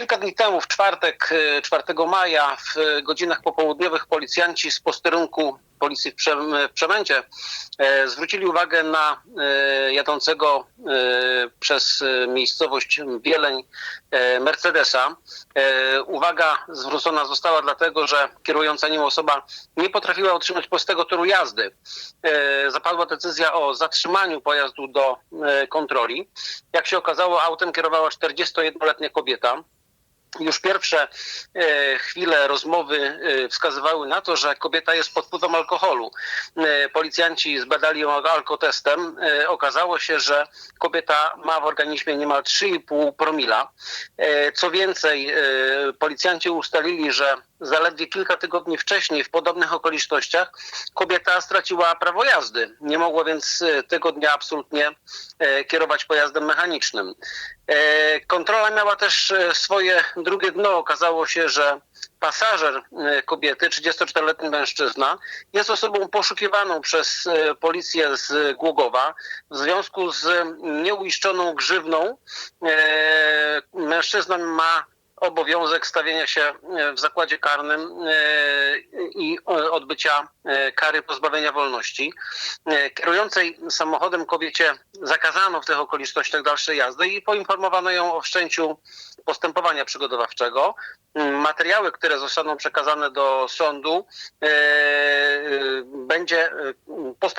Kilka dni temu, w czwartek, e, 4 maja, w e, godzinach popołudniowych policjanci z posterunku policji w Przem- w Przemęcie e, zwrócili uwagę na e, jadącego e, przez e, miejscowość Bieleń e, Mercedesa. E, Uwaga zwrócona została dlatego, że kierująca nim osoba nie potrafiła utrzymać prostego toru jazdy. E, Zapadła decyzja o zatrzymaniu pojazdu do e, kontroli. Jak się okazało, autem kierowała 41-letnia kobieta. Już pierwsze e, chwile rozmowy e, wskazywały na to, że kobieta jest pod wpływem alkoholu. Policjanci zbadali ją alkotestem. E, okazało się, że kobieta ma w organizmie niemal 3,5 promila. E, co więcej, e, policjanci ustalili, że zaledwie kilka tygodni wcześniej, w podobnych okolicznościach, kobieta straciła prawo jazdy. Nie mogła więc tego dnia absolutnie kierować pojazdem mechanicznym. Kontrola miała też swoje drugie dno. Okazało się, że pasażer kobiety, 34-letni mężczyzna, jest osobą poszukiwaną przez e, policję z Głogowa w związku z nieuiszczoną grzywną. e, Mężczyzna ma obowiązek stawienia się e, w zakładzie karnym i odbycia kary pozbawienia wolności. Kierującej samochodem kobiecie zakazano w tych okolicznościach dalszej jazdy i poinformowano ją o wszczęciu postępowania przygotowawczego. Mm, Materiały, które zostaną przekazane do sądu, będzie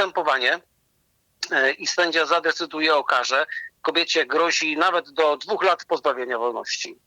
postępowanie e, i sędzia zadecyduje o karze. Kobiecie grozi nawet do dwóch lat pozbawienia wolności.